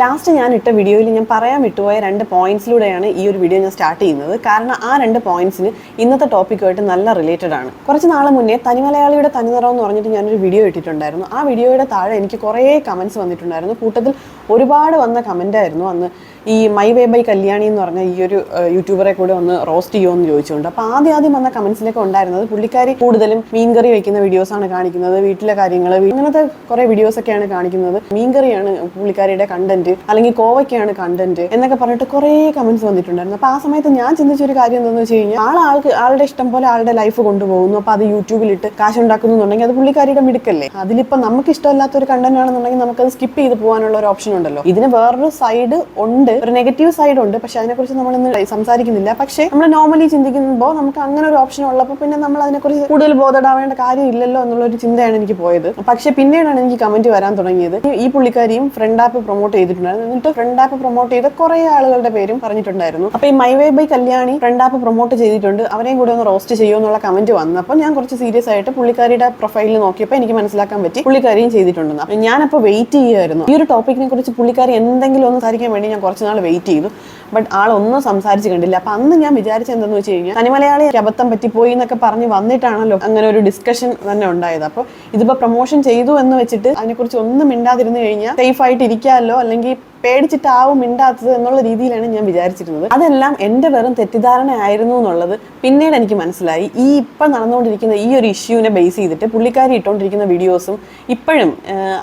Last ഞാൻ ഇട്ട വീഡിയോയിൽ ഞാൻ പറയാൻ വിട്ടുപോയ രണ്ട് പോയിന്റ്സിലൂടെയാണ് ഈ ഒരു വീഡിയോ ഞാൻ സ്റ്റാർട്ട് ചെയ്യുന്നത്. കാരണം ആ രണ്ട് പോയിന്റ്സിന് ഇന്നത്തെ ടോപ്പിക്കുമായിട്ട് നല്ല റിലേറ്റഡ് ആണ്. കുറച്ച് നാൾ മുന്നേ തനിമലയാളിയുടെ തനിനിറം എന്ന് പറഞ്ഞിട്ട് ഞാനൊരു വീഡിയോ ഇട്ടിട്ടുണ്ടായിരുന്നു. ആ വീഡിയോയുടെ താഴെ എനിക്ക് കുറേ കമൻസ് വന്നിട്ടുണ്ടായിരുന്നു. കൂട്ടത്തിൽ ഒരുപാട് വന്ന കമന്റായിരുന്നു അന്ന്. ഈ മൈ വേ ബൈ കല്യാണി എന്ന് പറഞ്ഞ ഈ ഒരു യൂട്യൂബറെ കൂടെ ഒന്ന് റോസ്റ്റ് ചെയ്യുമോ എന്ന് ചോദിച്ചുകൊണ്ട്. അപ്പോൾ ആദ്യം ആദ്യം വന്ന കമന്റ്സിലൊക്കെ ഉണ്ടായിരുന്നത് പുള്ളിക്കാരി കൂടുതലും മീൻ കറി വെക്കുന്ന വീഡിയോസ് ആണ് കാണിക്കുന്നത് വീട്ടിലെ കാര്യങ്ങൾ അങ്ങനത്തെ കുറേ വീഡിയോസ് ഒക്കെയാണ് കാണിക്കുന്നത്. മീൻകറിയാണ് പുള്ളിക്കാരിയുടെ കണ്ടന്റ് അല്ലെങ്കിൽ കോവയ്ക്കാണ് കണ്ടന്റ് എന്നൊക്കെ പറഞ്ഞിട്ട് കുറേ കമന്റ്സ് വന്നിട്ടുണ്ടായിരുന്നു. അപ്പോൾ ആ സമയത്ത് ഞാൻ ചിന്തിച്ച ഒരു കാര്യം എന്താണെന്ന് വെച്ച് കഴിഞ്ഞാൽ ആൾ ആൾക്ക് ആളുടെ ഇഷ്ടം പോലെ ആളുടെ ലൈഫ് കൊണ്ടുപോകുന്നു. അപ്പോൾ അത് യൂട്യൂബിലിട്ട് കാശ് ഉണ്ടാക്കുന്നു എന്നുണ്ടെങ്കിൽ അത് പുള്ളിക്കാരിയുടെ മിടുക്കല്ലേ? അതിലിപ്പോൾ നമുക്ക് ഇഷ്ടമല്ലാത്ത ഒരു കണ്ടന്റ് ആണെന്നുണ്ടെങ്കിൽ അത് സ്കിപ്പ് ചെയ്ത് പോകാനുള്ള ഒരു ഓപ്ഷൻ ഉണ്ടല്ലോ. ഇതിന് വേറൊരു സൈഡ് ഉണ്ട് ഒരു നെഗറ്റീവ് സൈഡ് ഉണ്ട്. പക്ഷെ അതിനെക്കുറിച്ച് നമ്മൾ ഇന്ന് സംസാരിക്കുന്നില്ല. പക്ഷേ നമ്മൾ നോർമലി ചിന്തിക്കുമ്പോൾ നമുക്ക് അങ്ങനെ ഒരു ഓപ്ഷൻ ഉള്ളപ്പോൾ പിന്നെ നമ്മൾ അതിനെക്കുറിച്ച് കൂടുതൽ ബോധടാവേണ്ട കാര്യമില്ലല്ലോ എന്നുള്ള ഒരു ചിന്തയാണ് എനിക്ക് പോയത്. പക്ഷെ പിന്നീടാണ് എനിക്ക് കമന്റ് വരാൻ തുടങ്ങിയത്. ഈ- പുള്ളിക്കാരിയും ഫ്രണ്ട് ആപ്പ് പ്രൊമോട്ട് ചെയ്തിട്ടുണ്ടായിരുന്നു. എന്നിട്ട് ഫ്രണ്ട് ആപ്പ് പ്രൊമോട്ട് ചെയ്ത കുറെ ആളുകളുടെ പേരും പറഞ്ഞിട്ടുണ്ടായിരുന്നു. അപ്പൊ ഈ my way by Kalyani friend app promote ചെയ്തിട്ടുണ്ട്. അവരെയും കൂടെ ഒന്ന് റോസ്റ്റ് ചെയ്യുമോ എന്നുള്ള കമന്റ് വന്നപ്പോൾ ഞാൻ കുറച്ച് സീരിയസ് ആയിട്ട് പുള്ളിക്കാരിയുടെ പ്രൊഫൈലിൽ നോക്കിയപ്പോൾ എനിക്ക് മനസ്സിലാക്കാൻ പറ്റി. പുള്ളിക്കാരിയും ചെയ്തിട്ടുണ്ടെന്ന്. അപ്പൊ ഞാനപ്പോൾ വെയിറ്റ് ചെയ്യുമായിരുന്നു ഈ ഒരു ടോപ്പിക്കിനെ കുറിച്ച് പുള്ളിക്കാരി എന്തെങ്കിലും ഒന്ന് സംസാരിക്കാൻ വേണ്ടി ഞാൻ കുറച്ച് നാൾ വെയിറ്റ് ചെയ്തു. ബട്ട് ആളൊന്നും സംസാരിച്ച് കണ്ടില്ല. അപ്പൊ അന്ന് ഞാൻ വിചാരിച്ചത് എന്താന്ന് വെച്ച് കഴിഞ്ഞാൽ തനിമലയാളി അബദ്ധം പറ്റിപ്പോയി എന്നൊക്കെ പറഞ്ഞ് വന്നിട്ടാണല്ലോ അങ്ങനെ ഒരു ഡിസ്കഷൻ തന്നെ ഉണ്ടായത്. അപ്പോൾ ഇതിപ്പോ പ്രൊമോഷൻ ചെയ്തു എന്ന് വെച്ചിട്ട് അതിനെക്കുറിച്ച് ഒന്നും മിണ്ടാതിരുന്നു കഴിഞ്ഞാൽ സേഫ് ആയിട്ട് ഇരിക്കാമല്ലോ അല്ലെങ്കിൽ പേടിച്ചിട്ടാവും മിണ്ടാത്തത് എന്നുള്ള രീതിയിലാണ് ഞാൻ വിചാരിച്ചിരുന്നത്. അതെല്ലാം എന്റെ വെറും തെറ്റിദ്ധാരണ ആയിരുന്നു എന്നുള്ളത് പിന്നീട് എനിക്ക് മനസ്സിലായി. ഈ ഇപ്പം നടന്നുകൊണ്ടിരിക്കുന്ന ഈ ഒരു ഇഷ്യൂവിനെ ബേസ് ചെയ്തിട്ട് പുള്ളിക്കാരി ഇട്ടുകൊണ്ടിരിക്കുന്ന വീഡിയോസും ഇപ്പോഴും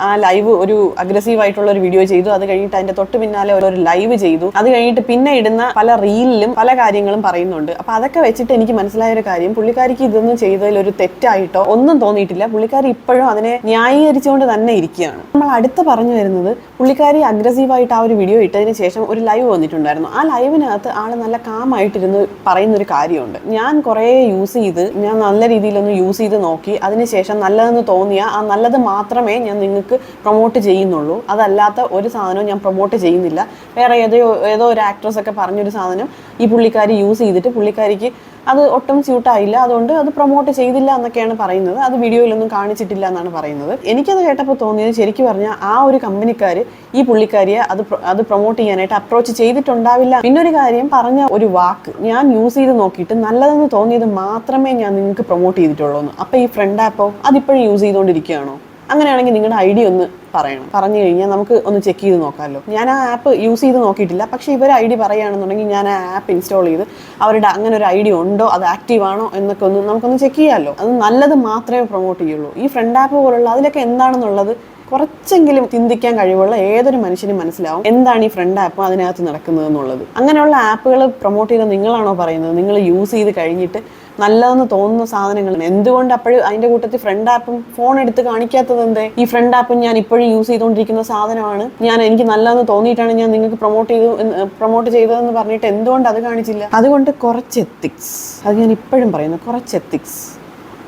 ആ ലൈവ് ഒരു അഗ്രസീവ് ആയിട്ടുള്ള ഒരു വീഡിയോ ചെയ്തു. അത് കഴിഞ്ഞിട്ട് അതിന്റെ തൊട്ട് പിന്നാലെ ഒരു ലൈവ് ചെയ്തു. അത് കഴിഞ്ഞിട്ട് പിന്നെ ഇടുന്ന പല റീലിലും പല കാര്യങ്ങളും പറയുന്നുണ്ട്. അപ്പോൾ അതൊക്കെ വെച്ചിട്ട് എനിക്ക് മനസ്സിലായ ഒരു കാര്യം പുള്ളിക്കാരിക്ക് ഇതൊന്നും ചെയ്തതിൽ ഒരു തെറ്റായിട്ടോ ഒന്നും തോന്നിയിട്ടില്ല. പുള്ളിക്കാരി ഇപ്പോഴും അതിനെ ന്യായീകരിച്ചുകൊണ്ട് തന്നെ ഇരിക്കുകയാണ്. നമ്മൾ അടുത്ത് പറഞ്ഞു വരുന്നത് പുള്ളിക്കാരി അഗ്രസീവായിട്ട് ആ ഒരു വീഡിയോ ഇട്ടതിന് ശേഷം ഒരു ലൈവ് വന്നിട്ടുണ്ടായിരുന്നു. ആ ലൈവിനകത്ത് ആൾ നല്ല കാമായിട്ടിരുന്ന് പറയുന്നൊരു കാര്യമുണ്ട്. ഞാൻ കുറേ യൂസ് ചെയ്ത് ഞാൻ നല്ല രീതിയിലൊന്ന് യൂസ് ചെയ്ത് നോക്കി അതിനുശേഷം നല്ലതെന്ന് തോന്നിയ ആ നല്ലത് മാത്രമേ ഞാൻ നിങ്ങൾക്ക് പ്രൊമോട്ട് ചെയ്യുന്നുള്ളൂ. അതല്ലാത്ത ഒരു സാധനവും ഞാൻ പ്രൊമോട്ട് ചെയ്യുന്നില്ല. വേറെ ഏതോ ഏതോ ഒരു ആക്ട്രസ് ഒക്കെ പറഞ്ഞൊരു സാധനം ഈ പുള്ളിക്കാരി യൂസ് ചെയ്തിട്ട് പുള്ളിക്കാരിക്ക് അത് ഒട്ടും സ്യൂട്ടായില്ല. അതുകൊണ്ട് അത് പ്രൊമോട്ട് ചെയ്തില്ല എന്നൊക്കെയാണ് പറയുന്നത്. അത് വീഡിയോയിലൊന്നും കാണിച്ചിട്ടില്ല എന്നാണ് പറയുന്നത്. എനിക്കത് കേട്ടപ്പോൾ തോന്നിയത് ശരിക്കും പറഞ്ഞാൽ ആ ഒരു കമ്പനിക്കാർ ഈ പുള്ളിക്കാരിയെ അത് അത് പ്രൊമോട്ട് ചെയ്യാനായിട്ട് അപ്രോച്ച് ചെയ്തിട്ടുണ്ടാവില്ല. പിന്നൊരു കാര്യം പറഞ്ഞ ഒരു വാക്ക് ഞാൻ യൂസ് ചെയ്ത് നോക്കിയിട്ട് നല്ലതെന്ന് തോന്നിയത് മാത്രമേ ഞാൻ നിങ്ങൾക്ക് പ്രൊമോട്ട് ചെയ്തിട്ടുള്ളൂ എന്ന് അപ്പോൾ ഈ ഫ്രണ്ട് ആപ്പോ അതിപ്പോഴും യൂസ് ചെയ്തുകൊണ്ടിരിക്കുകയാണോ? അങ്ങനെയാണെങ്കിൽ നിങ്ങളുടെ ഐ ഡി ഒന്ന് പറയണം. പറഞ്ഞു കഴിഞ്ഞാൽ നമുക്ക് ഒന്ന് ചെക്ക് ചെയ്ത് നോക്കാമല്ലോ. ഞാൻ ആ ആപ്പ് യൂസ് ചെയ്ത് നോക്കിയിട്ടില്ല. പക്ഷേ ഇവർ ഐ ഡി പറയുകയാണെന്നുണ്ടെങ്കിൽ ഞാൻ ആ ആപ്പ് ഇൻസ്റ്റാൾ ചെയ്ത് അവരുടെ അങ്ങനെ ഒരു ഐ ഡി ഉണ്ടോ അത് ആക്റ്റീവ് ആണോ എന്നൊക്കെ ഒന്ന് നമുക്കൊന്ന് ചെക്ക് ചെയ്യാമല്ലോ. അത് നല്ലത് മാത്രമേ പ്രൊമോട്ട് ചെയ്യുള്ളൂ. ഈ ഫ്രണ്ട് ആപ്പ് പോലുള്ള അതിലൊക്കെ എന്താണെന്നുള്ളത് കുറച്ചെങ്കിലും ചിന്തിക്കാൻ കഴിവുള്ള ഏതൊരു മനുഷ്യനും മനസ്സിലാവും. എന്താണ് ഈ ഫ്രണ്ട് ആപ്പ് അതിനകത്ത് നടക്കുന്നത് എന്നുള്ളത്. അങ്ങനെയുള്ള ആപ്പുകൾ പ്രൊമോട്ട് ചെയ്ത നിങ്ങളാണോ പറയുന്നത്? നിങ്ങൾ യൂസ് ചെയ്ത് കഴിഞ്ഞിട്ട് നല്ലതെന്ന് തോന്നുന്ന സാധനങ്ങൾ. എന്തുകൊണ്ട് അപ്പോഴും അതിന്റെ കൂട്ടത്തിൽ ഫ്രണ്ട് ആപ്പും ഫോൺ എടുത്ത് കാണിക്കാത്തത് എന്തേ? ഈ ഫ്രണ്ട് ആപ്പും ഞാൻ ഇപ്പോഴും യൂസ് ചെയ്തുകൊണ്ടിരിക്കുന്ന സാധനമാണ്. ഞാൻ എനിക്ക് നല്ലതെന്ന് തോന്നിയിട്ടാണ് ഞാൻ നിങ്ങൾക്ക് പ്രൊമോട്ട് ചെയ്തു പ്രൊമോട്ട് ചെയ്തതെന്ന് പറഞ്ഞിട്ട് എന്തുകൊണ്ട് അത് കാണിച്ചില്ല? അതുകൊണ്ട് കുറച്ച് എത്തിക്സ് അത് ഞാൻ ഇപ്പോഴും പറയുന്നു കുറച്ച് എത്തിക്സ്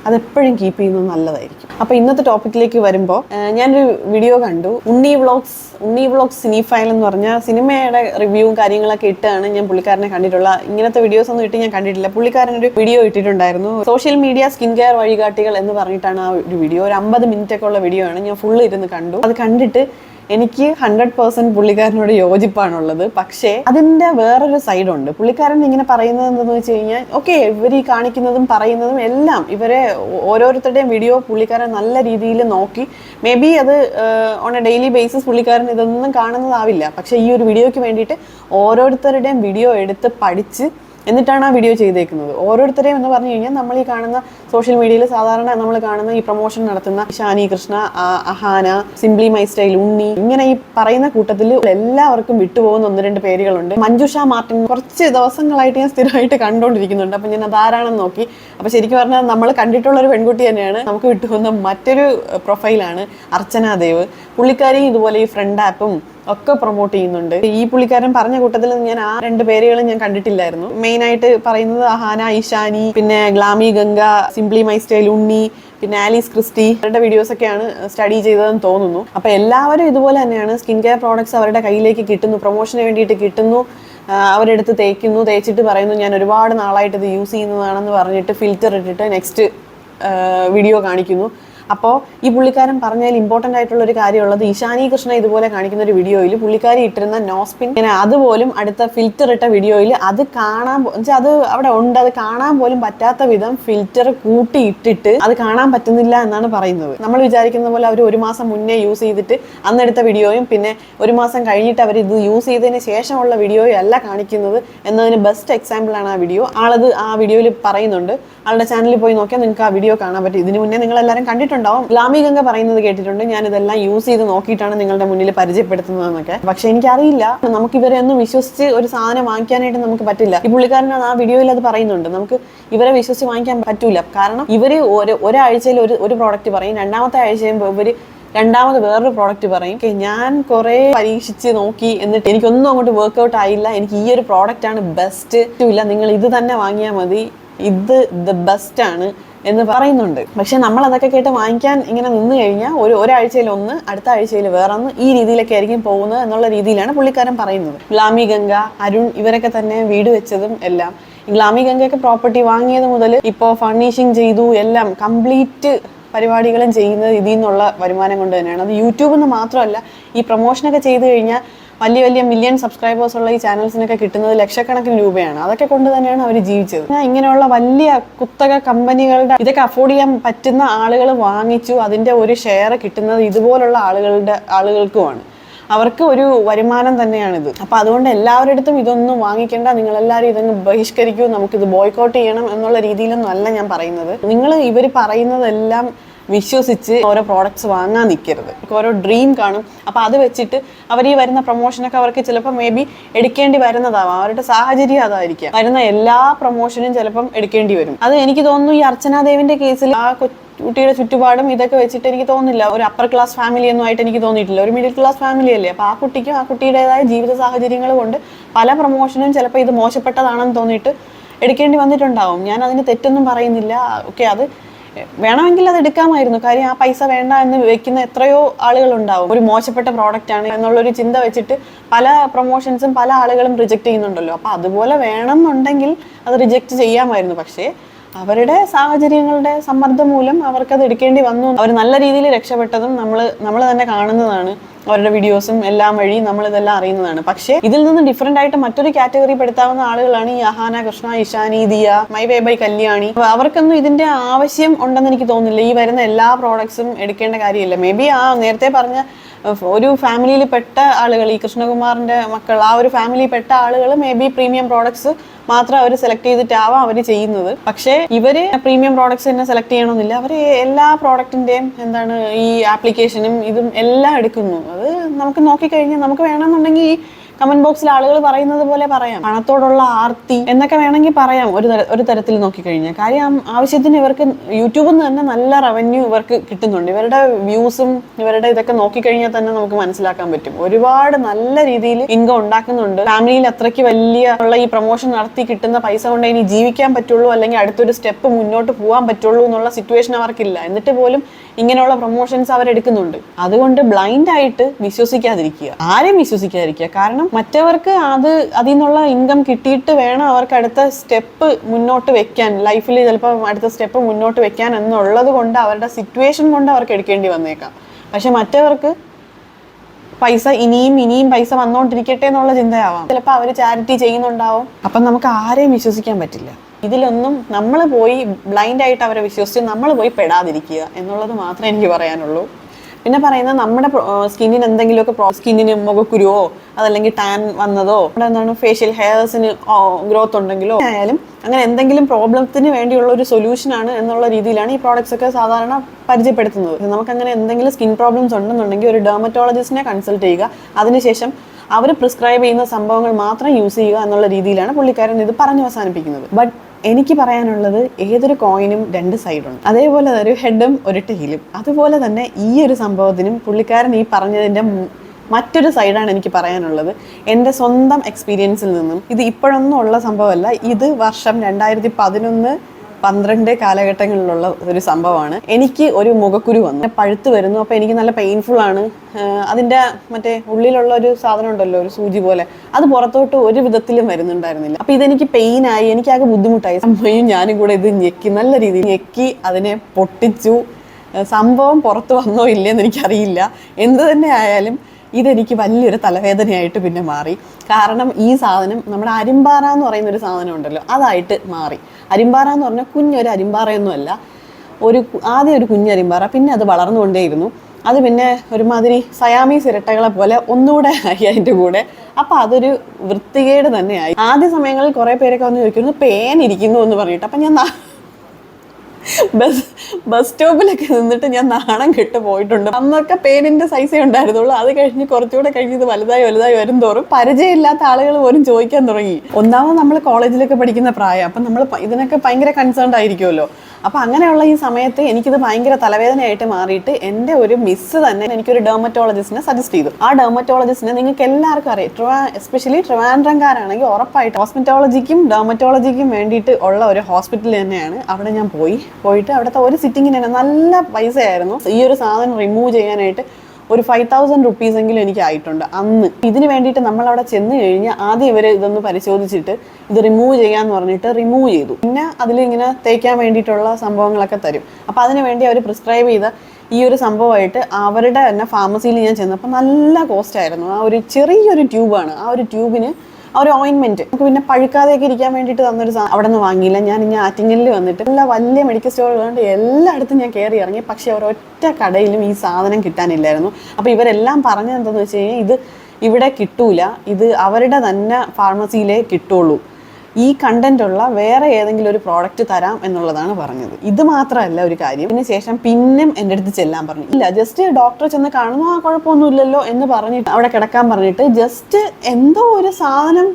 അതെപ്പോഴും കീപ്പ് ചെയ്യുന്നത് നല്ലതായിരിക്കും. അപ്പോൾ ഇന്നത്തെ ടോപ്പിക്കിലേക്ക് വരുമ്പോൾ ഞാനൊരു വീഡിയോ കണ്ടു. Unni vlogs Unni vlogs cinephile എന്ന് പറഞ്ഞ സിനിമയുടെ റിവ്യൂവും കാര്യങ്ങളൊക്കെ ഇട്ടാണ് ഞാൻ പുള്ളിക്കാരനെ കണ്ടിട്ടുള്ള. ഇങ്ങനത്തെ വീഡിയോസ് ഒന്നും ഇട്ട് ഞാൻ കണ്ടിട്ടില്ല. പുള്ളിക്കാരൻ ഒരു വീഡിയോ ഇട്ടിട്ടുണ്ടായിരുന്നു. സോഷ്യൽ മീഡിയ സ്കിൻ കെയർ വഴികാട്ടികൾ എന്ന് പറഞ്ഞിട്ടാണ് ആ ഒരു വീഡിയോ ഒരു അമ്പത് മിനിറ്റ് ഒക്കെ ഉള്ള വീഡിയോ ആണ് ഞാൻ ഫുള്ള് ഇരുന്ന് കണ്ടു. അത് കണ്ടിട്ട് എനിക്ക് ഹൺഡ്രഡ് പേഴ്സെന്റ് പുള്ളിക്കാരനോട് യോജിപ്പാണുള്ളത്. പക്ഷേ അതിന്റെ വേറൊരു സൈഡുണ്ട് പുള്ളിക്കാരൻ ഇങ്ങനെ പറയുന്നത് എന്താണെന്ന് വെച്ച് കഴിഞ്ഞാൽ ഓക്കെ ഇവർ ഈ കാണിക്കുന്നതും പറയുന്നതും എല്ലാം ഇവരെ ഓരോരുത്തരുടെയും വീഡിയോ പുള്ളിക്കാരൻ നല്ല രീതിയിൽ നോക്കി. മേ ബി അത് ഓൺ എ ഡെയിലി ബേസിസ് പുള്ളിക്കാരൻ ഇതൊന്നും കാണുന്നതാവില്ല. പക്ഷേ ഈ ഒരു വീഡിയോയ്ക്ക് വേണ്ടിയിട്ട് ഓരോരുത്തരുടെയും വീഡിയോ എടുത്ത് പഠിച്ച് എന്നിട്ടാണ് ആ വീഡിയോ ചെയ്തേക്കുന്നത്. ഓരോരുത്തരെയും എന്ന് പറഞ്ഞു കഴിഞ്ഞാൽ നമ്മൾ ഈ കാണുന്ന സോഷ്യൽ മീഡിയയിൽ സാധാരണ നമ്മൾ കാണുന്ന ഈ പ്രൊമോഷൻ നടത്തുന്ന Shani Krishna Ahana simply my style Unni ഇങ്ങനെ ഈ പറയുന്ന കൂട്ടത്തിൽ എല്ലാവർക്കും വിട്ടുപോകുന്ന ഒന്ന് രണ്ട് പേരുകളുണ്ട്. മഞ്ജുഷ മാർട്ടിൻ കുറച്ച് ദിവസങ്ങളായിട്ട് ഞാൻ സ്ഥിരമായിട്ട് കണ്ടുകൊണ്ടിരിക്കുന്നുണ്ട്. അപ്പം ഞാൻ അതാരാണെന്ന് നോക്കി. അപ്പോൾ ശരിക്കും പറഞ്ഞാൽ നമ്മൾ കണ്ടിട്ടുള്ള ഒരു പെൺകുട്ടി തന്നെയാണ്. നമുക്ക് വിട്ടുപോകുന്ന മറ്റൊരു പ്രൊഫൈലാണ് അർച്ചന ദേവ് പുള്ളിക്കാരി ഇതുപോലെ ഈ ഫ്രണ്ട് ആപ്പും ഒക്കെ പ്രൊമോട്ട് ചെയ്യുന്നുണ്ട്. ഈ പുള്ളിക്കാരൻ പറഞ്ഞ കൂട്ടത്തിൽ ഞാൻ ആ രണ്ട് പേരുകളും ഞാൻ കണ്ടിട്ടില്ലായിരുന്നു. മെയിൻ ആയിട്ട് പറയുന്നത് അഹാന ഇഷാനി പിന്നെ glamy Ganga simply my style Unni പിന്നെ ആലീസ് ക്രിസ്റ്റി അവരുടെ വീഡിയോസ് ഒക്കെയാണ് സ്റ്റഡി ചെയ്തതെന്ന് തോന്നുന്നു. അപ്പൊ എല്ലാവരും ഇതുപോലെ തന്നെയാണ് സ്കിൻ കെയർ പ്രോഡക്ട്സ് അവരുടെ കയ്യിലേക്ക് കിട്ടുന്നു പ്രൊമോഷന് വേണ്ടിയിട്ട് കിട്ടുന്നു അവരെടുത്ത് തേക്കുന്നു തേച്ചിട്ട് പറയുന്നു ഞാൻ ഒരുപാട് നാളായിട്ട് ഇത് യൂസ് ചെയ്യുന്നതാണെന്ന് പറഞ്ഞിട്ട് ഫിൽറ്റർ ഇട്ടിട്ട് നെക്സ്റ്റ് വീഡിയോ കാണിക്കുന്നു. അപ്പോൾ ഈ പുള്ളിക്കാരൻ പറഞ്ഞതിൽ ഇമ്പോർട്ടന്റ് ആയിട്ടുള്ള ഒരു കാര്യമുള്ളത് ഇഷാനി കൃഷ്ണ ഇതുപോലെ കാണിക്കുന്ന ഒരു വീഡിയോയിൽ പുള്ളിക്കാരി ഇട്ടിരുന്ന നോസ്പിൻ ഇങ്ങനെ അതുപോലും അടുത്ത ഫിൽറ്റർ ഇട്ട വീഡിയോയിൽ അത് കാണാൻ വെച്ചാൽ അത് അവിടെ ഉണ്ട്. അത് കാണാൻ പോലും പറ്റാത്ത വിധം ഫിൽറ്റർ കൂട്ടി ഇട്ടിട്ട് അത് കാണാൻ പറ്റുന്നില്ല എന്നാണ് പറയുന്നത്. നമ്മൾ വിചാരിക്കുന്ന പോലെ അവർ ഒരു മാസം മുന്നേ യൂസ് ചെയ്തിട്ട് അന്നെടുത്ത വീഡിയോയും പിന്നെ ഒരു മാസം കഴിഞ്ഞിട്ട് അവർ ഇത് യൂസ് ചെയ്തതിന് ശേഷമുള്ള വീഡിയോയും അല്ല കാണിക്കുന്നത് എന്നതിന് ബെസ്റ്റ് എക്സാമ്പിൾ ആണ് ആ വീഡിയോ. ആളത് ആ വീഡിയോയിൽ പറയുന്നുണ്ട്. ആളുടെ ചാനലിൽ പോയി നോക്കിയാൽ നിങ്ങൾക്ക് ആ വീഡിയോ കാണാൻ പറ്റും. ഇതിനു മുന്നേ നിങ്ങൾ എല്ലാവരും കണ്ടിട്ടുണ്ടാവും. ഗ്ലാമി ഗംഗ പറയുന്നത് കേട്ടിട്ടുണ്ട്. ഞാൻ ഇതെല്ലാം യൂസ് ചെയ്ത് നോക്കിയിട്ടാണ് നിങ്ങളുടെ മുന്നിൽ പരിചയപ്പെടുത്തുന്നതെന്നൊക്കെ. പക്ഷെ എനിക്കറിയില്ല. നമുക്ക് ഇവരെ ഒന്നും വിശ്വസിച്ച് ഒരു സാധനം വാങ്ങിക്കാനായിട്ട് നമുക്ക് പറ്റില്ല. ഈ പുള്ളിക്കാരനാണ് ആ വീഡിയോയിൽ അത് പറയുന്നുണ്ട്. നമുക്ക് ഇവരെ വിശ്വസിച്ച് വാങ്ങിക്കാൻ പറ്റൂല. കാരണം ഇവർ ഒരു ഒരാഴ്ചയിൽ ഒരു ഒരു പ്രോഡക്റ്റ് പറയും. രണ്ടാമത്തെ ആഴ്ചയും ഇവർ രണ്ടാമത് വേറൊരു പ്രോഡക്റ്റ് പറയും. ഞാൻ കുറെ പരീക്ഷിച്ച് നോക്കി എന്നിട്ട് എനിക്കൊന്നും അങ്ങോട്ട് വർക്ക്ഔട്ട് ആയില്ല. എനിക്ക് ഈ ഒരു പ്രോഡക്റ്റ് ആണ് ബെസ്റ്റ് ഇല്ല നിങ്ങൾ ഇത് തന്നെ വാങ്ങിയാൽ മതി. ഇത് ദ ബെസ്റ്റ് ആണ് എന്ന് പറയുന്നുണ്ട്. പക്ഷെ നമ്മൾ അതൊക്കെ കേട്ട് വാങ്ങിക്കാൻ ഇങ്ങനെ നിന്ന് കഴിഞ്ഞാൽ ഒരു ഒരാഴ്ചയിൽ ഒന്ന് അടുത്ത ആഴ്ചയിൽ വേറെ ഒന്ന് ഈ രീതിയിലൊക്കെ ആയിരിക്കും പോകുന്നത് എന്നുള്ള രീതിയിലാണ് പുള്ളിക്കാരൻ പറയുന്നത്. ഗ്ലാമി ഗംഗ അരുൺ ഇവരൊക്കെ തന്നെ വീട് വെച്ചതും എല്ലാം. ഗ്ലാമി ഗംഗയൊക്കെ പ്രോപ്പർട്ടി വാങ്ങിയത് മുതൽ ഇപ്പോൾ ഫർണിഷിങ് ചെയ്തു എല്ലാം കംപ്ലീറ്റ് പരിപാടികളും ചെയ്യുന്നത് ഇതിൽ നിന്നുള്ള വരുമാനം കൊണ്ട് തന്നെയാണ്. അത് യൂട്യൂബിൽ നിന്ന് മാത്രമല്ല ഈ പ്രൊമോഷനൊക്കെ ചെയ്തു കഴിഞ്ഞാൽ വലിയ വലിയ മില്യൺ സബ്സ്ക്രൈബേഴ്സ് ഉള്ള ഈ ചാനൽസിനൊക്കെ കിട്ടുന്നത് ലക്ഷക്കണക്കിന് രൂപയാണ്. അതൊക്കെ കൊണ്ട് തന്നെയാണ് അവർ ജീവിച്ചത്. ഇങ്ങനെയുള്ള വലിയ കുത്തക കമ്പനികളുടെ ഇതൊക്കെ അഫോർഡ് ചെയ്യാൻ പറ്റുന്ന ആളുകൾ വാങ്ങിച്ചു. അതിന്റെ ഒരു ഷെയർ കിട്ടുന്നത് ഇതുപോലുള്ള ആളുകളുടെ ആളുകൾക്കുമാണ്. അവർക്ക് ഒരു വരുമാനം തന്നെയാണിത്. അപ്പൊ അതുകൊണ്ട് എല്ലാവരുടെ അടുത്തും ഇതൊന്നും വാങ്ങിക്കേണ്ട. നിങ്ങൾ എല്ലാവരും ഇതങ്ങ് ബഹിഷ്കരിക്കൂ. നമുക്കിത് ബോയ്ക്കോട്ട് ചെയ്യണം എന്നുള്ള രീതിയിലൊന്നും അല്ല ഞാൻ പറയുന്നത്. നിങ്ങൾ ഇവർ പറയുന്നതെല്ലാം വിശ്വസിച്ച് ഓരോ പ്രോഡക്ട്സ് വാങ്ങാൻ നിൽക്കരുത് ഓരോ ഡ്രീം കാണും. അപ്പോൾ അത് വെച്ചിട്ട് അവർ ഈ വരുന്ന പ്രൊമോഷനൊക്കെ അവർക്ക് ചിലപ്പോൾ മേ ബി എടുക്കേണ്ടി വരുന്നതാവാം. അവരുടെ സാഹചര്യം അതായിരിക്കാം. വരുന്ന എല്ലാ പ്രൊമോഷനും ചിലപ്പം എടുക്കേണ്ടി വരും. അത് എനിക്ക് തോന്നുന്നു ഈ അർച്ചനാദേവിന്റെ കേസിൽ ആ കുട്ടിയുടെ ചുറ്റുപാടും ഇതൊക്കെ വെച്ചിട്ട് എനിക്ക് തോന്നുന്നില്ല. ഒരു അപ്പർ ക്ലാസ് ഫാമിലി ഒന്നും ആയിട്ട് എനിക്ക് തോന്നിയിട്ടില്ല. ഒരു മിഡിൽ ക്ലാസ് ഫാമിലി അല്ലേ? അപ്പോൾ ആ കുട്ടിക്കും ആ കുട്ടിയുടേതായ ജീവിത സാഹചര്യങ്ങൾ കൊണ്ട് പല പ്രൊമോഷനും ചിലപ്പോൾ ഇത് മോശപ്പെട്ടതാണെന്ന് തോന്നിയിട്ട് എടുക്കേണ്ടി വന്നിട്ടുണ്ടാവും. ഞാൻ അതിന് തെറ്റൊന്നും പറയുന്നില്ല. ഓക്കെ അത് വേണമെങ്കിൽ അത് എടുക്കാമായിരുന്നു. കാര്യം ആ പൈസ വേണ്ട എന്ന് വെക്കുന്ന എത്രയോ ആളുകളുണ്ടാവും. ഒരു മോശപ്പെട്ട പ്രോഡക്റ്റ് ആണ് എന്നുള്ളൊരു ചിന്ത വെച്ചിട്ട് പല പ്രൊമോഷൻസും പല ആളുകളും റിജക്റ്റ് ചെയ്യുന്നുണ്ടല്ലോ. അപ്പോൾ അതുപോലെ വേണം എന്നുണ്ടെങ്കിൽ അത് റിജക്റ്റ് ചെയ്യാമായിരുന്നു. പക്ഷേ അവരുടെ സാഹചര്യങ്ങളുടെ സമ്മർദ്ദം മൂലം അവർക്കത് എടുക്കേണ്ടി വന്നു. അവർ നല്ല രീതിയിൽ രക്ഷപ്പെട്ടതും നമ്മൾ നമ്മൾ തന്നെ കാണുന്നതാണ്. അവരുടെ വീഡിയോസും എല്ലാം വഴി നമ്മൾ ഇതെല്ലാം അറിയുന്നതാണ്. പക്ഷേ ഇതിൽ നിന്ന് ഡിഫറെന്റ് ആയിട്ട് മറ്റൊരു കാറ്റഗറി പെടുത്താവുന്ന ആളുകളാണ് ഈ Ahana Krishna Ishaani Diya my way by Kalyani അവർക്കൊന്നും ഇതിന്റെ ആവശ്യം ഉണ്ടെന്ന് എനിക്ക് തോന്നുന്നില്ല. ഈ വരുന്ന എല്ലാ പ്രോഡക്ട്സും എടുക്കേണ്ട കാര്യമില്ല. മേ ബി ആ നേരത്തെ പറഞ്ഞ ഒരു ഫാമിലിയിൽ പെട്ട ആളുകൾ ഈ കൃഷ്ണകുമാറിന്റെ മക്കൾ ആ ഒരു ഫാമിലിയിൽ പെട്ട ആളുകൾ മേ ബി പ്രീമിയം പ്രോഡക്ട്സ് മാത്രം അവർ സെലക്ട് ചെയ്തിട്ടാവാം അവർ ചെയ്യുന്നത്. പക്ഷേ ഇവർ പ്രീമിയം പ്രോഡക്ട്സ് തന്നെ സെലക്ട് ചെയ്യണമെന്നില്ല അവർ എല്ലാ പ്രോഡക്റ്റിന്റെയും എന്താണ് ഈ ആപ്ലിക്കേഷനും ഇതും എല്ലാം എടുക്കുന്നു. അത് നമുക്ക് നോക്കിക്കഴിഞ്ഞാൽ നമുക്ക് വേണമെന്നുണ്ടെങ്കിൽ ഈ കമന്റ് ബോക്സിൽ ആളുകൾ പറയുന്നത് പോലെ പറയാം. പണത്തോടുള്ള ആർത്തി എന്നൊക്കെ വേണമെങ്കിൽ പറയാം. ഒരു ഒരു തരത്തിൽ നോക്കിക്കഴിഞ്ഞാൽ. കാര്യം ആവശ്യത്തിന് ഇവർക്ക് യൂട്യൂബിൽ നിന്ന് തന്നെ നല്ല റവന്യൂ ഇവർക്ക് കിട്ടുന്നുണ്ട്. ഇവരുടെ വ്യൂസും ഇവരുടെ ഇതൊക്കെ നോക്കിക്കഴിഞ്ഞാൽ തന്നെ നമുക്ക് മനസ്സിലാക്കാൻ പറ്റും. ഒരുപാട് നല്ല രീതിയിൽ ഇൻകം ഉണ്ടാക്കുന്നുണ്ട്. ഫാമിലിയിൽ അത്രയ്ക്ക് വലിയ ഉള്ള ഈ പ്രൊമോഷൻ നടത്തി കിട്ടുന്ന പൈസ കൊണ്ട് ഇനി ജീവിക്കാൻ പറ്റുള്ളൂ അല്ലെങ്കിൽ അടുത്തൊരു സ്റ്റെപ്പ് മുന്നോട്ട് പോകാൻ പറ്റുള്ളൂ എന്നുള്ള സിറ്റുവേഷൻ അവർക്കില്ല എന്നിട്ട് പോലും ഇങ്ങനെയുള്ള പ്രൊമോഷൻസ് അവരെടുക്കുന്നുണ്ട് അതുകൊണ്ട് ബ്ലൈൻഡ് ആയിട്ട് വിശ്വസിക്കാതിരിക്കുക. ആരെയും വിശ്വസിക്കാതിരിക്കുക. കാരണം മറ്റവർക്ക് അത് അതിൽ നിന്നുള്ള ഇൻകം കിട്ടിയിട്ട് വേണം അവർക്ക് അടുത്ത സ്റ്റെപ്പ് മുന്നോട്ട് വെക്കാൻ. ലൈഫിൽ ചിലപ്പോൾ അടുത്ത സ്റ്റെപ്പ് മുന്നോട്ട് വെക്കാൻ എന്നുള്ളത് കൊണ്ട് അവരുടെ സിറ്റുവേഷൻ കൊണ്ട് അവർക്ക് എടുക്കേണ്ടി വന്നേക്കാം. പക്ഷെ മറ്റവർക്ക് പൈസ ഇനിയും ഇനിയും പൈസ വന്നുകൊണ്ടിരിക്കട്ടെ എന്നുള്ള ചിന്തയാവാം. ചിലപ്പോൾ അവർ ചാരിറ്റി ചെയ്യുന്നുണ്ടാവും. അപ്പം നമുക്ക് ആരെയും വിശ്വസിക്കാൻ പറ്റില്ല. ഇതിലൊന്നും നമ്മൾ പോയി ബ്ലൈൻഡ് ആയിട്ട് അവരെ വിശ്വസിച്ച് നമ്മൾ പോയി പെടാതിരിക്കുക എന്നുള്ളത് മാത്രമേ എനിക്ക് പറയാനുള്ളൂ. പിന്നെ പറയുന്നത് നമ്മുടെ സ്കിന്നിന് എന്തെങ്കിലുമൊക്കെ പ്രോ സ്കിന്നിന് മുഖക്കുരുവോ അതല്ലെങ്കിൽ ടാൻ വന്നതോ അവിടെ എന്താണ് ഫേഷ്യൽ ഹെയർസിന് ഗ്രോത്ത് ഉണ്ടെങ്കിലോ ആയാലും അങ്ങനെ എന്തെങ്കിലും പ്രോബ്ലത്തിന് വേണ്ടിയുള്ള ഒരു സൊല്യൂഷൻ ആണ് എന്നുള്ള രീതിയിലാണ് ഈ പ്രോഡക്ട്സ് ഒക്കെ സാധാരണ പരിചയപ്പെടുത്തുന്നത്. നമുക്ക് അങ്ങനെ എന്തെങ്കിലും സ്കിൻ പ്രോബ്ലംസ് ഉണ്ടെന്നുണ്ടെങ്കിൽ ഒരു ഡെർമറ്റോളജിസ്റ്റിനെ കൺസൾട്ട് ചെയ്യുക. അതിനുശേഷം അവർ പ്രിസ്ക്രൈബ് ചെയ്യുന്ന സംഭവങ്ങൾ മാത്രം യൂസ് ചെയ്യുക എന്നുള്ള രീതിയിലാണ് പുള്ളിക്കാരൻ ഇത് പറഞ്ഞു അവസാനിപ്പിക്കുന്നത്. ബട്ട് എനിക്ക് പറയാനുള്ളത് ഏതൊരു കോയിനും രണ്ട് സൈഡുണ്ട് അതേപോലെ ഒരു ഹെഡും ഒരു ടെയിലും അതുപോലെ തന്നെ ഈ ഒരു സംഭവത്തിനും പുള്ളിക്കാരൻ ഈ പറഞ്ഞതിന്റെ മറ്റൊരു സൈഡാണ് എനിക്ക് പറയാനുള്ളത്. എന്റെ സ്വന്തം എക്സ്പീരിയൻസിൽ നിന്നും ഇത് ഇപ്പോഴൊന്നും ഉള്ള സംഭവമല്ല. ഇത് വർഷം രണ്ടായിരത്തി പതിനൊന്ന് പന്ത്രണ്ട് കാലഘട്ടങ്ങളിലുള്ള ഒരു സംഭവമാണ്. എനിക്ക് ഒരു മുഖക്കുരു വന്നു. പഴുത്ത് വരുന്നു. അപ്പോൾ എനിക്ക് നല്ല പെയിൻഫുൾ ആണ്. അതിന്റെ മറ്റേ ഉള്ളിലുള്ള ഒരു സാധനം ഉണ്ടല്ലോ ഒരു സൂചി പോലെ. അത് പുറത്തോട്ട് ഒരു വിധത്തിലും വരുന്നുണ്ടായിരുന്നില്ല. അപ്പോൾ ഇതെനിക്ക് പെയിൻ ആയി. എനിക്കാകെ ബുദ്ധിമുട്ടായി. അമ്മയും ഞാനും കൂടെ ഇത് ഞെക്കി നല്ല രീതിയിൽ ഞെക്കി അതിനെ പൊട്ടിച്ചു. സംഭവം പുറത്ത് വന്നോ ഇല്ലയെന്ന് എനിക്കറിയില്ല. എന്ത് തന്നെ ആയാലും ഇതെനിക്ക് വലിയൊരു തലവേദനയായിട്ട് പിന്നെ മാറി. കാരണം ഈ സാധനം നമ്മുടെ അരിമ്പാറ എന്ന് പറയുന്ന ഒരു സാധനം ഉണ്ടല്ലോ അതായിട്ട് മാറി. അരിമ്പാറ എന്ന് പറഞ്ഞാൽ കുഞ്ഞൊരു അരിമ്പാറയൊന്നുമല്ല. ഒരു ആദ്യം ഒരു കുഞ്ഞരിമ്പാറ പിന്നെ അത് വളർന്നുകൊണ്ടേയിരുന്നു. അത് പിന്നെ ഒരുമാതിരി സയാമീസ് ഇരട്ടകളെ പോലെ ഒന്നുകൂടെ ആയി അതിന്റെ കൂടെ. അപ്പം അതൊരു വൃത്തികേട് തന്നെയായി. ആദ്യ സമയങ്ങളിൽ കുറേ പേരൊക്കെ വന്ന് ചോദിക്കുന്നു പേനിരിക്കുന്നു എന്ന് പറഞ്ഞിട്ട്. അപ്പം ഞാൻ ബസ് ബസ് സ്റ്റോപ്പിലൊക്കെ നിന്നിട്ട് ഞാൻ നാണം കെട്ട് പോയിട്ടുണ്ട്. അന്നൊക്കെ പേരിന്റെ സൈസേ ഉണ്ടായിരുന്നുള്ളൂ. അത് കഴിഞ്ഞ് കുറച്ചുകൂടെ കഴിഞ്ഞ് ഇത് വലുതായി വലുതായി വരും തോറും പരിചയമില്ലാത്ത ആളുകൾ പോലും ചോദിക്കാൻ തുടങ്ങി. ഒന്നാമത് നമ്മൾ കോളേജിലൊക്കെ പഠിക്കുന്ന പ്രായം. അപ്പം നമ്മൾ ഇതിനൊക്കെ ഭയങ്കര കൺസേൺഡ് ആയിരിക്കുമല്ലോ അപ്പം അങ്ങനെയുള്ള ഈ സമയത്ത് എനിക്കിത് ഭയങ്കര തലവേദനയായിട്ട് മാറിയിട്ട് എന്റെ ഒരു മിസ് തന്നെ എനിക്കൊരു ഡെർമറ്റോളജിസ്റ്റിനെ സജസ്റ്റ് ചെയ്തു. ആ ഡെർമറ്റോളജിസ്റ്റിനെ നിങ്ങൾക്ക് എല്ലാവർക്കും അറിയാം. ട്രിവാ എസ്പെഷ്യലി ട്രിവാൻഡ്രംകാരാണെങ്കിൽ ഉറപ്പായിട്ട് ഹോസ്പിറ്റോളജിക്കും ഡെർമറ്റോളജിക്കും വേണ്ടിയിട്ട് ഉള്ള ഒരു ഹോസ്പിറ്റൽ തന്നെയാണ്. അവിടെ ഞാൻ പോയി. പോയിട്ട് അവിടുത്തെ ഒരു സിറ്റിങ്ങിന് തന്നെ നല്ല പൈസയായിരുന്നു. ഈ ഒരു സാധനം റിമൂവ് ചെയ്യാനായിട്ട് ഒരു ഫൈവ് തൗസൻഡ് റുപ്പീസ് എങ്കിലും എനിക്ക് ആയിട്ടുണ്ട് അന്ന്. ഇതിന് വേണ്ടിയിട്ട് നമ്മൾ അവിടെ ചെന്ന് കഴിഞ്ഞാൽ ആദ്യം ഇവർ ഇതൊന്ന് പരിശോധിച്ചിട്ട് ഇത് റിമൂവ് ചെയ്യാന്ന് പറഞ്ഞിട്ട് റിമൂവ് ചെയ്തു. പിന്നെ അതിൽ ഇങ്ങനെ തേക്കാൻ വേണ്ടിയിട്ടുള്ള സംഭവങ്ങളൊക്കെ തരും. അപ്പോൾ അതിന് വേണ്ടി അവർ പ്രിസ്ക്രൈബ് ചെയ്ത ഈ ഒരു സംഭവമായിട്ട് അവരുടെ തന്നെ ഫാർമസിയിൽ ഞാൻ ചെന്നപ്പോൾ നല്ല കോസ്റ്റ് ആയിരുന്നു. ആ ഒരു ചെറിയൊരു ട്യൂബാണ് ആ ഒരു ട്യൂബിന് ഒരു ഓയിൻമെന്റ് നമുക്ക് പിന്നെ പഴുക്കാതെയൊക്കെ ഇരിക്കാൻ വേണ്ടിയിട്ട് തന്നൊരു അവിടെ നിന്ന് വാങ്ങിയില്ല. ഞാൻ ഇനി ആറ്റിങ്ങലിൽ വന്നിട്ട് എല്ലാ വലിയ മെഡിക്കൽ സ്റ്റോറുകളുണ്ട് എല്ലായിടത്തും ഞാൻ കയറി ഇറങ്ങി. പക്ഷേ ഒരൊറ്റ കടയിലും ഈ സാധനം കിട്ടാനില്ലായിരുന്നു. അപ്പോൾ ഇവരെല്ലാം പറഞ്ഞത് എന്താണെന്ന് വെച്ച് കഴിഞ്ഞാൽ ഇത് ഇവിടെ കിട്ടൂല. ഇത് അവരുടെ തന്നെ ഫാർമസിയിലേ കിട്ടുള്ളൂ. ഈ കണ്ടന്റ് ഉള്ള വേറെ ഏതെങ്കിലും ഒരു പ്രോഡക്റ്റ് തരാം എന്നുള്ളതാണ് പറഞ്ഞത്. ഇത് മാത്രമല്ല ഒരു കാര്യം. ഇതിന് ശേഷം പിന്നും എന്റെ അടുത്ത് ചെല്ലാൻ പറഞ്ഞു. ഇല്ല ജസ്റ്റ് ഡോക്ടറെ ചെന്ന് കാണുന്നു ആ കുഴപ്പമൊന്നുമില്ലല്ലോ എന്ന് പറഞ്ഞിട്ട് അവിടെ കിടക്കാൻ പറഞ്ഞിട്ട് ജസ്റ്റ് എന്തോ ഒരു സാധനം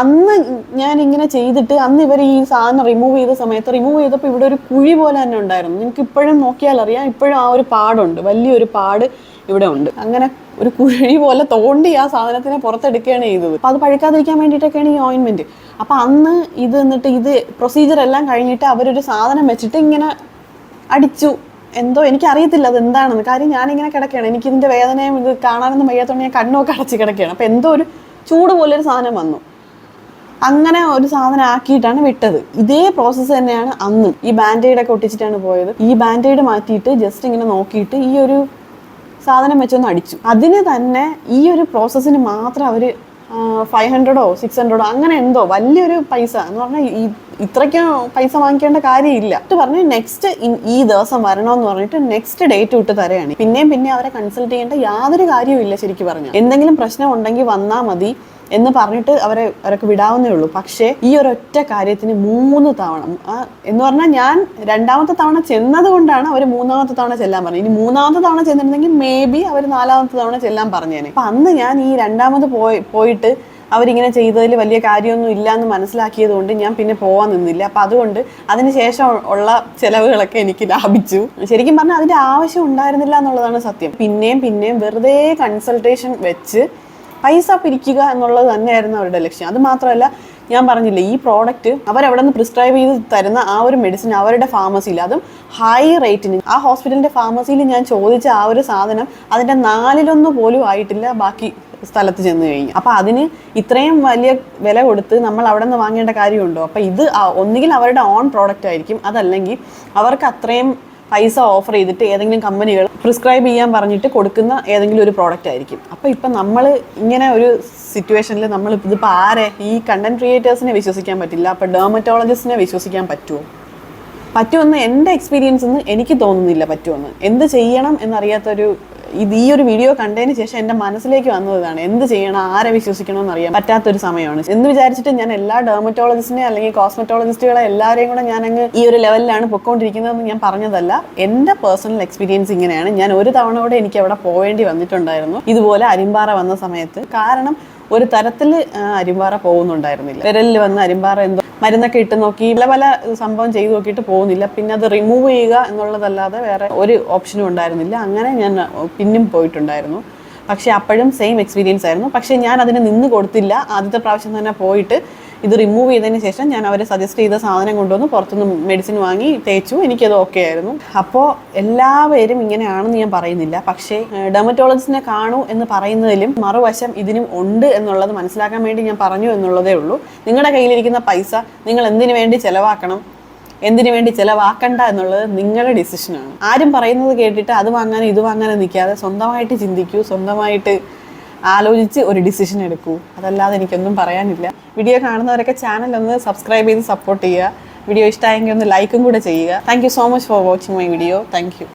അന്ന് ഞാൻ ഇങ്ങനെ ചെയ്തിട്ട് അന്ന് ഇവർ ഈ സാധനം റിമൂവ് ചെയ്ത സമയത്ത് റിമൂവ് ചെയ്തപ്പോൾ ഇവിടെ ഒരു കുഴി പോലെ തന്നെ ഉണ്ടായിരുന്നു. നിങ്ങൾക്ക് ഇപ്പോഴും നോക്കിയാൽ അറിയാം ഇപ്പോഴും ആ ഒരു പാടുണ്ട്. വലിയൊരു പാട് ഇവിടെ ഉണ്ട്. അങ്ങനെ ഒരു കുഴി പോലെ തോണ്ടി ആ സാധനത്തിനെ പുറത്തെടുക്കുകയാണ് ചെയ്തത്. അപ്പോൾ അത് പഴുക്കാതിരിക്കാൻ വേണ്ടിയിട്ടൊക്കെയാണ് ഈ ഓയിൻമെന്റ് അപ്പോൾ അന്ന് ഇത് എന്നിട്ട് ഇത് പ്രൊസീജിയർ എല്ലാം കഴിഞ്ഞിട്ട് അവരൊരു സാധനം വെച്ചിട്ട് ഇങ്ങനെ അടിച്ചു. എന്തോ എനിക്കറിയത്തില്ല അത് എന്താണെന്ന് കാര്യം ഞാനിങ്ങനെ കിടക്കുകയാണ്. എനിക്കിതിന്റെ വേദനയും ഇത് കാണാനൊന്നും വയ്യാത്തതുകൊണ്ട് ഞാൻ കണ്ണൊക്കെ അടച്ച് കിടക്കുകയാണ്. അപ്പോൾ എന്തോ ഒരു ചൂട് പോലൊരു സാധനം വന്നു. അങ്ങനെ ഒരു സാധനം ആക്കിയിട്ടാണ് വിട്ടത്. ഇതേ പ്രോസസ്സ് തന്നെയാണ് അന്ന് ഈ ബാൻഡേഡ് ഒക്കെ ഒട്ടിച്ചിട്ടാണ് പോയത്. ഈ ബാൻഡേഡ് മാറ്റിയിട്ട് ജസ്റ്റ് ഇങ്ങനെ നോക്കിയിട്ട് ഈ ഒരു സാധനം വെച്ചൊന്ന് അടിച്ചു. അതിന് തന്നെ ഈ ഒരു പ്രോസസ്സിന് മാത്രം അവർ ഫൈവ് ഹൺഡ്രഡോ സിക്സ് ഹൺഡ്രഡോ അങ്ങനെ എന്തോ വലിയൊരു പൈസ. എന്ന് പറഞ്ഞാൽ ഈ ഇത്രയ്ക്കും പൈസ വാങ്ങിക്കേണ്ട കാര്യമില്ല. എന്നിട്ട് പറഞ്ഞു നെക്സ്റ്റ് ഈ ദിവസം വരണമെന്ന് പറഞ്ഞിട്ട് നെക്സ്റ്റ് ഡേറ്റ് വിട്ട് തരുകയാണ് പിന്നെയും പിന്നെ അവരെ കൺസൾട്ട് ചെയ്യേണ്ട യാതൊരു കാര്യവും ഇല്ല ശരിക്കും പറഞ്ഞു. എന്തെങ്കിലും പ്രശ്നം ഉണ്ടെങ്കിൽ വന്നാൽ മതി. എന്ന് പറഞ്ഞിട്ട് അവരെ അവരൊക്കെ വിടാവുന്നേ ഉള്ളൂ. പക്ഷേ ഈ ഒരൊറ്റ കാര്യത്തിന് മൂന്ന് തവണ എന്ന് പറഞ്ഞാൽ ഞാൻ രണ്ടാമത്തെ തവണ ചെന്നത് കൊണ്ടാണ് അവർ മൂന്നാമത്തെ തവണ ചെല്ലാൻ പറഞ്ഞത്. ഇനി മൂന്നാമത്തെ തവണ ചെന്നിരുന്നെങ്കിൽ മേ ബി അവർ നാലാമത്തെ തവണ ചെല്ലാൻ പറഞ്ഞേനെ. അപ്പൊ അന്ന് ഞാൻ ഈ രണ്ടാമത് പോയി പോയിട്ട് അവരിങ്ങനെ ചെയ്തതിൽ വലിയ കാര്യമൊന്നും ഇല്ല എന്ന് മനസ്സിലാക്കിയത് കൊണ്ട് ഞാൻ പിന്നെ പോവാൻ നിന്നില്ല. അപ്പം അതുകൊണ്ട് അതിനുശേഷം ഉള്ള ചിലവുകളൊക്കെ എനിക്ക് ലാഭിച്ചു. ശരിക്കും പറഞ്ഞാൽ അതിന്റെ ആവശ്യം ഉണ്ടായിരുന്നില്ല എന്നുള്ളതാണ് സത്യം. പിന്നെയും പിന്നെയും വെറുതെ കൺസൾട്ടേഷൻ വെച്ച് പൈസ പിരിക്കുക എന്നുള്ളത് തന്നെയായിരുന്നു അവരുടെ ലക്ഷ്യം. അത് മാത്രമല്ല ഞാൻ പറഞ്ഞില്ലേ ഈ പ്രോഡക്റ്റ് അവരവിടെ നിന്ന് പ്രിസ്ക്രൈബ് ചെയ്ത് തരുന്ന ആ ഒരു മെഡിസിൻ അവരുടെ ഫാർമസിയിൽ അതും ഹൈ റേറ്റിന് ആ ഹോസ്പിറ്റലിന്റെ ഫാർമസിയിൽ ഞാൻ ചോദിച്ച ആ ഒരു സാധനം അതിന്റെ നാലിലൊന്ന് പോലും ആയിട്ടില്ല ബാക്കി സ്ഥലത്ത് ചെന്ന് കഴിഞ്ഞു. അപ്പോൾ അതിന് ഇത്രയും വലിയ വില കൊടുത്ത് നമ്മൾ അവിടെ നിന്ന് വാങ്ങേണ്ട കാര്യമുണ്ടോ? അപ്പോൾ ഇത് ഒന്നുകിൽ അവരുടെ ഓൺ പ്രോഡക്റ്റ് ആയിരിക്കും അതല്ലെങ്കിൽ അവർക്ക് അത്രയും പൈസ ഓഫർ ചെയ്തിട്ട് ഏതെങ്കിലും കമ്പനികൾ പ്രിസ്ക്രൈബ് ചെയ്യാൻ പറഞ്ഞിട്ട് കൊടുക്കുന്ന ഏതെങ്കിലും ഒരു പ്രോഡക്റ്റ് ആയിരിക്കും. അപ്പോൾ ഇപ്പം നമ്മൾ ഇങ്ങനെ ഒരു സിറ്റുവേഷനിൽ നമ്മൾ ഇതിപ്പോൾ ആരെ? ഈ കണ്ടന്റ് ക്രിയേറ്റേഴ്സിനെ വിശ്വസിക്കാൻ പറ്റില്ല. അപ്പോൾ ഡെർമറ്റോളജിസ്റ്റിനെ വിശ്വസിക്കാൻ പറ്റുമോ പറ്റുമെന്ന് എന്റെ എക്സ്പീരിയൻസ് നിന്ന് എനിക്ക് തോന്നുന്നില്ല പറ്റുമെന്ന്. എന്ത് ചെയ്യണം എന്നറിയാത്തൊരു ഇത് ഈ ഒരു വീഡിയോ കണ്ടതിന് ശേഷം എന്റെ മനസ്സിലേക്ക് വന്നതാണ് എന്ത് ചെയ്യണം? ആരെ വിശ്വസിക്കണമെന്ന് അറിയാൻ പറ്റാത്തൊരു സമയമാണ്. എന്ന് വിചാരിച്ചിട്ട് ഞാൻ എല്ലാ ഡെർമറ്റോളജിസ്റ്റിനെ അല്ലെങ്കിൽ കോസ്മെറ്റോളജിസ്റ്റുകളെ എല്ലാവരെയും കൂടെ ഞാൻ അങ്ങ് ഈ ഒരു ലെവലിലാണ് പൊക്കോണ്ടിരിക്കുന്നതെന്ന് ഞാൻ പറഞ്ഞതല്ല. എന്റെ പേഴ്സണൽ എക്സ്പീരിയൻസ് ഇങ്ങനെയാണ്. ഞാൻ ഒരു തവണ കൂടെ എനിക്ക് അവിടെ പോവേണ്ടി വന്നിട്ടുണ്ടായിരുന്നു. ഇതുപോലെ അരിമ്പാറ വന്ന സമയത്ത്. കാരണം ഒരു തരത്തിൽ അരിമ്പാറ പോകുന്നുണ്ടായിരുന്നില്ല. വിരലിൽ വന്ന് അരിമ്പാറ എന്തോ മരുന്നൊക്കെ ഇട്ട് നോക്കി പല പല സംഭവം ചെയ്തു നോക്കിയിട്ട് പോകുന്നില്ല. പിന്നെ അത് റിമൂവ് ചെയ്യുക എന്നുള്ളതല്ലാതെ വേറെ ഒരു ഓപ്ഷനും ഉണ്ടായിരുന്നില്ല. അങ്ങനെ ഞാൻ പിന്നും പോയിട്ടുണ്ടായിരുന്നു. പക്ഷേ അപ്പോഴും സെയിം എക്സ്പീരിയൻസ് ആയിരുന്നു. പക്ഷേ ഞാൻ അതിന് നിന്ന് കൊടുത്തില്ല. ആദ്യത്തെ പ്രാവശ്യം തന്നെ പോയിട്ട് ഇത് റിമൂവ് ചെയ്തതിന് ശേഷം ഞാൻ അവരെ സജസ്റ്റ് ചെയ്ത സാധനം കൊണ്ടുവന്ന് പുറത്തുനിന്ന് മെഡിസിൻ വാങ്ങി തേച്ചു. എനിക്കത് ഓക്കെ ആയിരുന്നു. അപ്പോൾ എല്ലാവരും ഇങ്ങനെയാണെന്ന് ഞാൻ പറയുന്നില്ല. പക്ഷേ ഡെമറ്റോളജിസ്റ്റിനെ കാണൂ എന്ന് പറയുന്നതിലും മറുവശം ഇതിനും ഉണ്ട് എന്നുള്ളത് മനസ്സിലാക്കാൻ വേണ്ടി ഞാൻ പറഞ്ഞു എന്നുള്ളതേ ഉള്ളൂ. നിങ്ങളുടെ കയ്യിലിരിക്കുന്ന പൈസ നിങ്ങൾ എന്തിനു വേണ്ടി ചിലവാക്കണം? എന്തിനു വേണ്ടി ചിലവാക്കണ്ട എന്നുള്ളത് നിങ്ങളുടെ ഡിസിഷനാണ് ആരും പറയുന്നത് കേട്ടിട്ട് അത് വാങ്ങാനും ഇത് വാങ്ങാനും നിൽക്കാതെ സ്വന്തമായിട്ട് ചിന്തിക്കൂ സ്വന്തമായിട്ട് ആലോചിച്ച് ഒരു ഡിസിഷൻ എടുക്കൂ. അതല്ലാതെ എനിക്കൊന്നും പറയാനില്ല. വീഡിയോ കാണുന്നവരൊക്കെ ചാനൽ ഒന്ന് സബ്സ്ക്രൈബ് ചെയ്ത് സപ്പോർട്ട് ചെയ്യുക. വീഡിയോ ഇഷ്ടമായെങ്കിൽ ഒന്ന് ലൈക്കും കൂടെ ചെയ്യുക. Thank so much for watching my video thank